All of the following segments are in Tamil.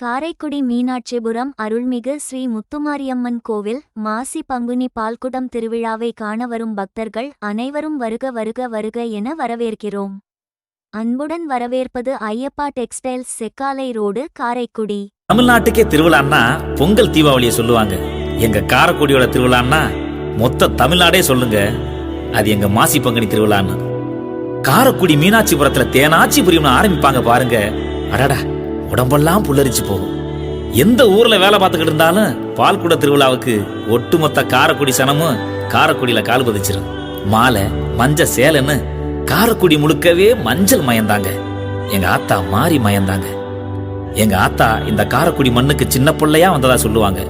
காரைக்குடி மீனாட்சிபுரம் அருள்மிகு ஸ்ரீ முத்துமாரியம்மன் கோவில் மாசி பங்குனி பால்குடம் திருவிழாவை காண வரும் பக்தர்கள் அனைவரும் வருக வருக வருக என வரவேற்கிறோம். அன்புடன் வரவேற்பது ஐயப்பா டெக்ஸ்டைல்ஸ் செக்காலை ரோடு காரைக்குடி. தமிழ்நாட்டுக்கே திருவிழான்னா பொங்கல் தீபாவளியை சொல்லுவாங்க. எங்க காரைக்குடியோட திருவிழான்னா மொத்த தமிழ்நாடே சொல்லுங்க. அது எங்க மாசி பங்குனி திருவிழான்னு. காரக்குடி மீனாட்சிபுரத்துல தேனாட்சிபுரியம்னு ஆரம்பிப்பாங்க பாருங்க. அடடா. உடம்பெல்லாம் புல்லரிச்சு போகும். எந்த ஊர்ல வேலை பார்த்துக்கிட்டு இருந்தாலும் பால்குட திருவிழாவுக்கு ஒட்டுமொத்த காரக்குடி சனமும் காரக்குடியில கால் பதிச்சிரும். மாலை மஞ்ச சேலைன்னு காரக்குடி முழுக்கவே மஞ்சள் மயந்தாங்க. எங்க ஆத்தா மாறி மயந்தாங்க. எங்க ஆத்தா இந்த காரக்குடி மண்ணுக்கு சின்ன பிள்ளையா வந்ததா சொல்லுவாங்க.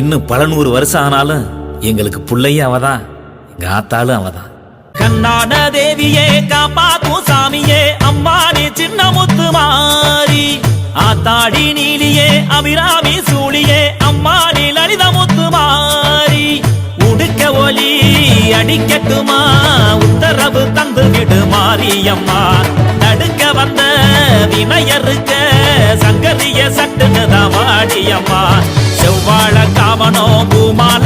இன்னும் பல நூறு வருஷம் ஆனாலும் எங்களுக்கு பிள்ளையும் அவதான். எங்க ஆத்தாலும் அவதான். கண்ணான தேவியே காப்பாத்தும் சாமியே அம்மா நீ சின்ன முத்துமா? ஆத்தாடி நீலியே அபிராமி சூழியே அம்மாடி லலித முத்து மாறி. உடுக்க ஒலி அடிக்கட்டுமா உத்தரவு தந்து விடு மாரியம்மா. தடுக்க வந்த வினையருக்க சங்கரிய சட்டுன்னு தான் வாடியம்மா செவ்வாழ காவனோ பூமால